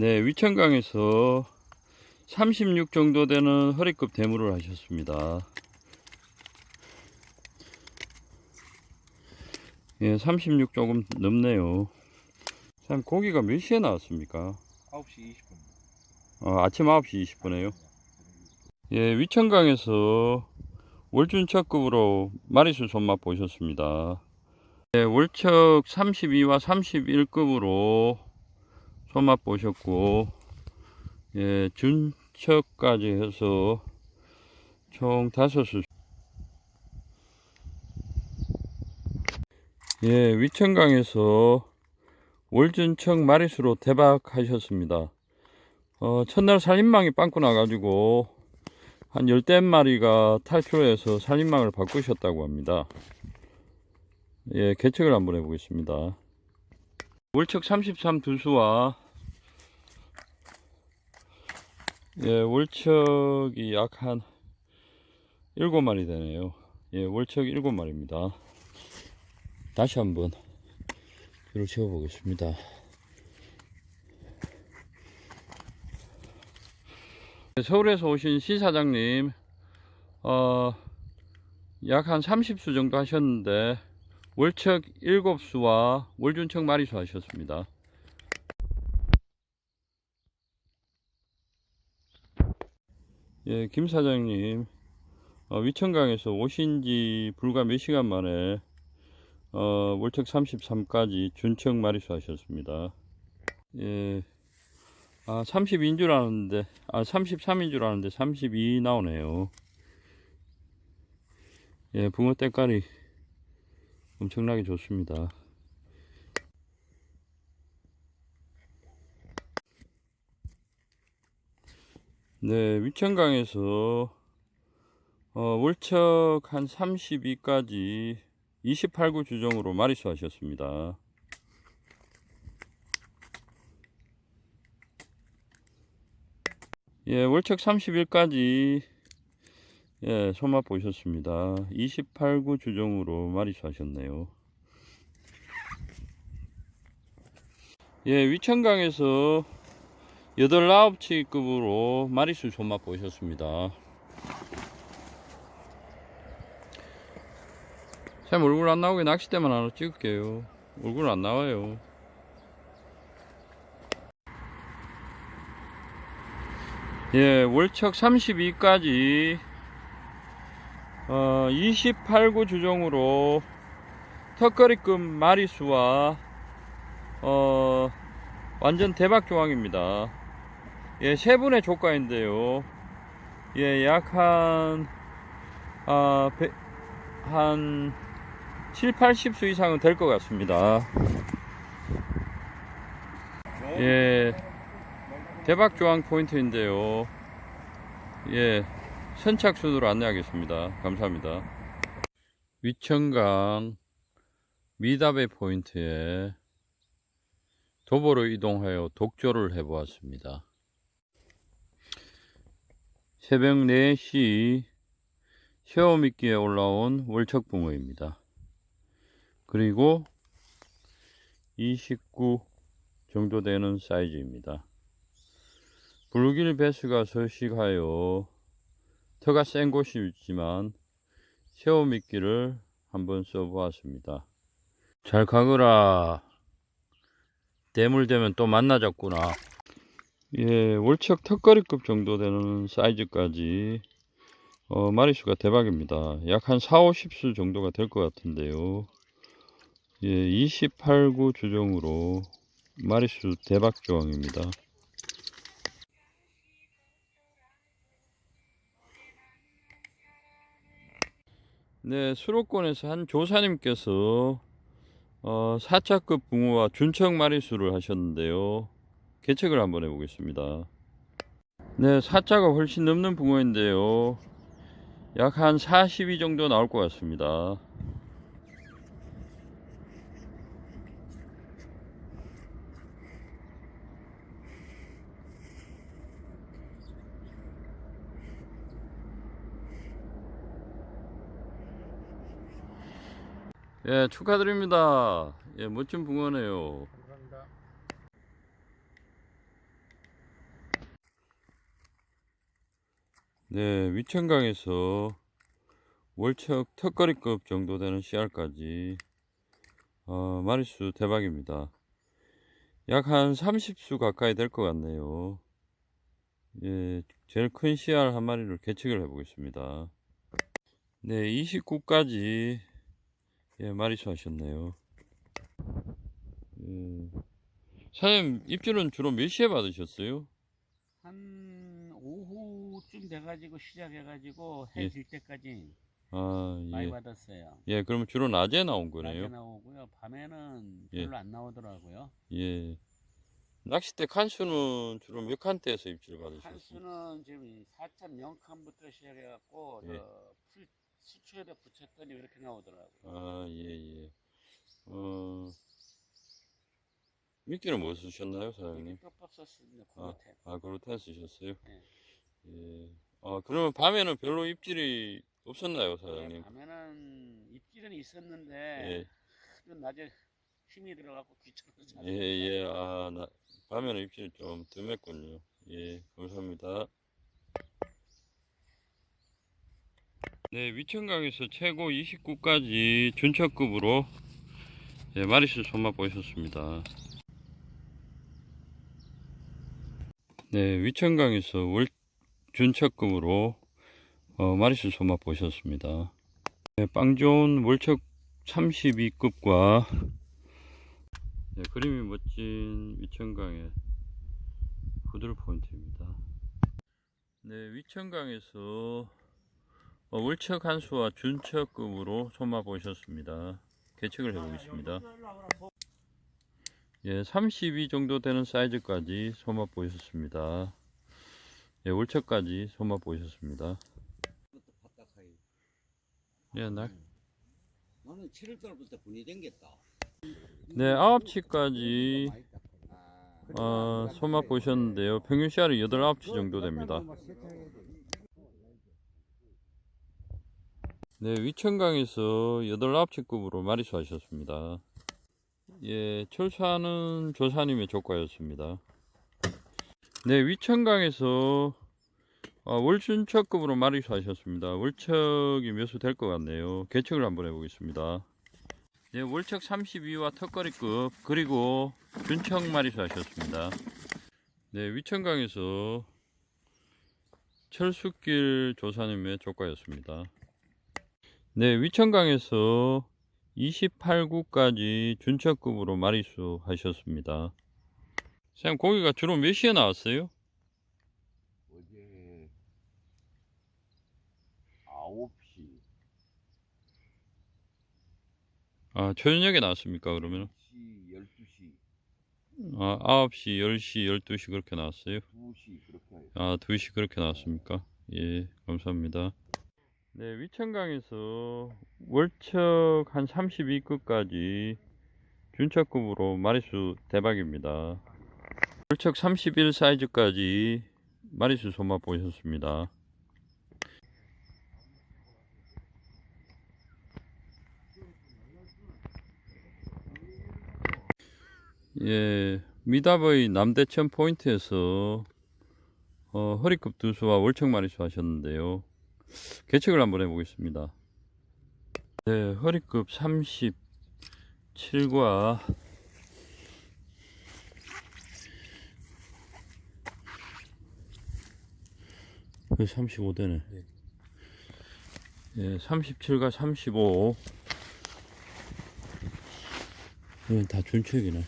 네, 위천강에서 36 정도 되는 허리급 대물을 하셨습니다. 예, 36 조금 넘네요. 참, 고기가 몇 시에 나왔습니까? 9시 20분. 어, 아침 9시 20분에요. 예, 위천강에서 월준척급으로 마리수 손맛 보셨습니다. 예, 월척 32와 31급으로 손맛 보셨고, 예, 준척까지 해서 총 다섯 수. 예, 위천강에서 월준척 마리수로 대박하셨습니다. 어, 첫날 살인망이 빵꾸 나가지고 한 열댓 마리가 탈출해서 살인망을 바꾸셨다고 합니다. 예, 개척을 한번 해보겠습니다. 월척 33 두수와 예, 월척이 약 한 7마리 되네요. 예, 월척 7마리입니다. 다시 한번 뒤로 채워 보겠습니다. 서울에서 오신 시 사장님, 어, 약 한 30수 정도 하셨는데, 월척 7수와 월준척 마리수 하셨습니다. 예, 김 사장님, 어, 위천강에서 오신 지 불과 몇 시간 만에, 어, 월척 33까지 준척 마리수 하셨습니다. 예, 아, 32인 줄 아는데, 아, 33인 줄 아는데 32 나오네요. 예, 붕어 때깔이 엄청나게 좋습니다. 네, 위천강에서 어, 월척 한 32까지 28구 주정으로 마리수 하셨습니다. 예, 월척 31까지 예, 손맛 보셨습니다. 28구 주정으로 마리수 하셨네요. 예, 위천강에서 8, 9치급으로 마리수 손맛 보셨습니다. 참 얼굴 안 나오게 낚싯대만 하나 찍을게요. 얼굴 안 나와요. 예, 월척 32까지 어, 28구 주종으로 턱걸이급 마리수와 어, 완전 대박 조항입니다. 예, 세 분의 조가인데요. 예, 약 한 아, 배- 한 7, 80수 이상은 될 것 같습니다. 예, 대박 조항 포인트인데요. 예, 선착순으로 안내하겠습니다. 감사합니다. 위천강 미다배 포인트에 도보로 이동하여 독조를 해보았습니다. 새벽 4시 쉐어미끼에 올라온 월척붕어입니다. 그리고 29 정도 되는 사이즈입니다. 불길 배수가 서식하여 터가 센 곳이 있지만 새우 미끼를 한번 써보았습니다. 잘 가거라. 대물되면 또 만나졌구나. 예, 월척 턱걸이급 정도 되는 사이즈까지 어, 마리수가 대박입니다. 약 한 4, 50수 정도가 될 것 같은데요. 예, 28구 주종으로 마리수 대박 조항입니다. 네, 수도권에서 한 조사님께서 어, 4차급 붕어와 준척 마리수를 하셨는데요. 개척을 한번 해보겠습니다. 네, 4자가 훨씬 넘는 붕어인데요. 약 한 42 정도 나올 것 같습니다. 예, 축하드립니다. 예, 멋진 붕어네요. 감사합니다. 네, 위천강에서 월척 턱걸이급 정도 되는 씨알까지 어, 마리수 대박입니다. 약 한 30수 가까이 될 것 같네요. 예, 제일 큰 씨알 한 마리를 개척을 해보겠습니다. 네, 29까지 예, 마리수 하셨네요. 예. 사장님, 입질은 주로 몇 시에 받으셨어요? 한 오후쯤 돼가지고 시작해가지고 예. 해질 때까지 아, 많이 예. 받았어요. 예, 그러면 주로 낮에 나온 낮에 거네요. 나오고요. 밤에는 예. 별로 안 나오더라고요. 예. 낚싯대 칸수는 주로 몇 칸대에서 입질 받으셨어요? 한수는 지금 4.0칸부터 시작해갖고 예. 수초에다 붙였더니 이렇게 나오더라고요. 아, 예, 예. 어, 미끼는 뭐 쓰셨나요, 사장님? 뼈법 썼습니다. 아, 고로테. 아, 그루텐 쓰셨어요? 예. 예. 아, 그러면 밤에는 별로 입질이 없었나요, 사장님? 밤에는 입질은 있었는데 예, 낮에 힘이 들어갖고 귀찮아서 예, 예. 아, 나, 밤에는 입질이 좀 뜸했군요. 예, 감사합니다. 네, 위천강에서 최고 29까지 준척급으로 예, 마리수 손맛 보셨습니다. 네, 위천강에서 월 준척급으로 어, 마리수 손맛 보셨습니다. 네, 빵 좋은 월척 32급과 네, 그림이 멋진 위천강의 후들 포인트입니다. 네, 위천강에서 어, 월척 한수와 준척급으로 손맛 보셨습니다. 개척을 해보겠습니다. 예, 32 정도 되는 사이즈까지 손맛 보셨습니다. 예, 월척까지 손맛 보셨습니다. 예, 날. 나는 7월달부터 분이 댕겼다. 네, 9치까지 아, 어, 손맛 보셨는데요. 평균 씨알이 8, 9치 정도 됩니다. 네, 위천강에서 8, 9치급으로 마리수 하셨습니다. 예, 철수하는 조사님의 조과였습니다. 네, 위천강에서 어, 월준척급으로 마리수 하셨습니다. 월척이 몇 수 될 것 같네요. 개척을 한번 해보겠습니다. 네, 월척 32와 턱걸이급 그리고 준척 마리수 하셨습니다. 네, 위천강에서 철수길 조사님의 조과였습니다. 네, 위천강에서 28구까지 준척급으로 마리수 하셨습니다. 쌤, 고기가 주로 몇 시에 나왔어요? 어제 9시, 아, 저녁에 나왔습니까, 그러면? 10시, 12시, 아, 9시, 10시, 12시 그렇게 나왔어요? 2시 그렇게. 아, 2시 그렇게 나왔습니까? 예, 감사합니다. 네, 위천강에서 월척 한 32급까지 준척급으로 마리수 대박입니다. 월척 31 사이즈까지 마리수 손맛 보셨습니다. 예, 미답의 남대천 포인트에서 어, 허리급 두 수와 월척 마리수 하셨는데요. 개척을 한번 해보겠습니다. 네, 허리급 37과 그 35되네. 예, 37과 35. 이건 다 준척이네.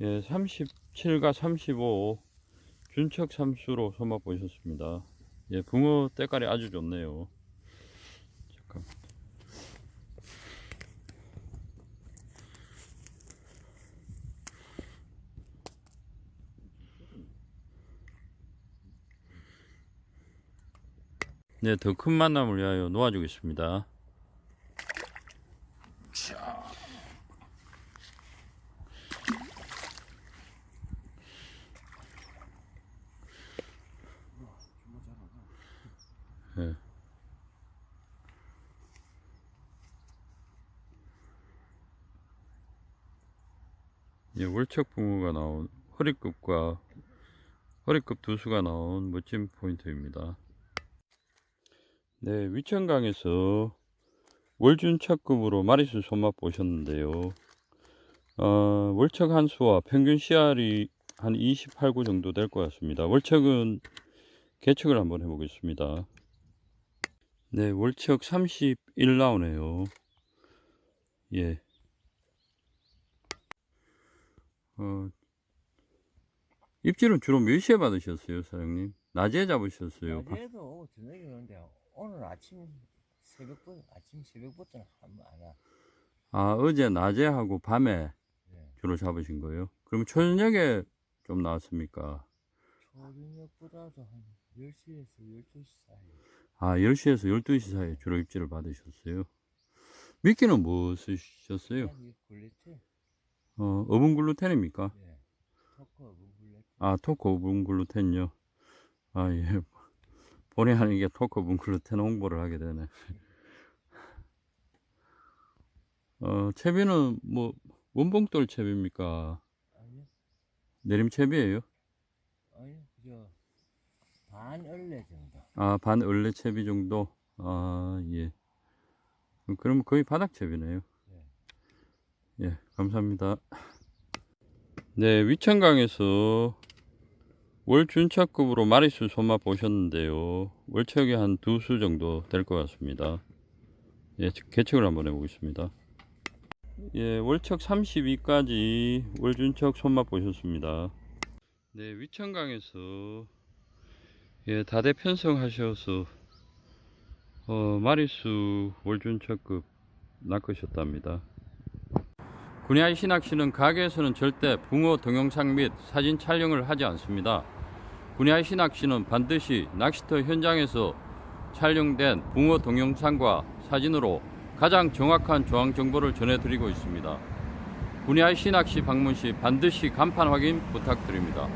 예, 37과 35 준척 삼수로 손맛 보셨습니다. 예, 붕어 때깔이 아주 좋네요. 잠깐. 네, 더 큰 만남을 위하여 놓아주겠습니다. 예, 월척 붕어가 나온 허리급과 허리급 두수가 나온 멋진 포인트입니다. 네, 위천강에서 월준척급으로 마리수 손맛 보셨는데요. 어, 월척 한 수와 평균 씨알이 한 28구 정도 될 것 같습니다. 월척은 개척을 한번 해보겠습니다. 네, 월척 31 나오네요. 예. 어, 입질은 주로 몇 시에 받으셨어요, 사장님? 낮에 잡으셨어요? 바- 낮에도 저녁에 오는데 오늘 아침 새벽부터 아침 새벽부터는 한번 안 와. 아, 어제 낮에 하고 밤에 네. 주로 잡으신 거예요? 그럼 저녁에 좀 나왔습니까? 초저녁보다도 한 10시에서 12시 사이. 아, 10시에서 12시 사이에 주로 입질을 받으셨어요? 미끼는 뭐 쓰셨어요? 이 굴레트. 어, 어분 글루텐입니까? 네. 토커 굴레트. 아, 토크 어분 글루텐요? 아, 예. 본의 아니게 토크 어분 글루텐 홍보를 하게 되네. 어, 채비는 뭐, 원봉돌 채비입니까? 아니요. 내림 채비예요 아니요. 그저 반 얼레 정도. 아, 반 얼레 채비 정도? 아, 예. 그럼 거의 바닥 채비네요. 예, 감사합니다. 네, 위천강에서 월준척급으로 마리수 손맛 보셨는데요. 월척이 한 두 수 정도 될 것 같습니다. 예, 개척을 한번 해보겠습니다. 예, 월척 32까지 월준척 손맛 보셨습니다. 네, 위천강에서 예, 다대 편성하셔서 어, 마리수 월준척급 낚으셨답니다. 군야이 신학시는 가게에서는 절대 붕어 동영상 및 사진 촬영을 하지 않습니다. 군야이 신학시는 반드시 낚시터 현장에서 촬영된 붕어 동영상과 사진으로 가장 정확한 조항 정보를 전해드리고 있습니다. 군야이 신학시 방문 시 반드시 간판 확인 부탁드립니다.